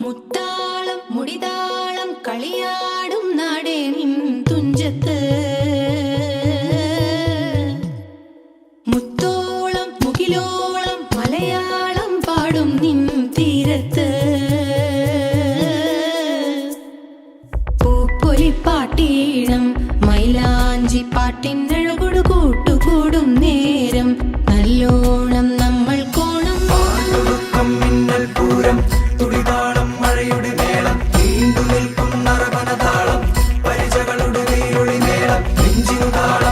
മുത്താളം മുടിതാളം കളിയാടും നാടേ നിൻ തുഞ്ചത്ത്. മുത്തോളം മുകിലോളം മലയാളം പാടും നിൻ തീരത്ത്. പൂപ്പൊലിപ്പാട്ടീണം മൈലാഞ്ചി പാട്ടിൻ പാട്ടിനഴകൊടു കൂട്ടുകൂടും നേരം. നല്ലോണം നമ്മൾ കോണം. പൂരം 曾经的。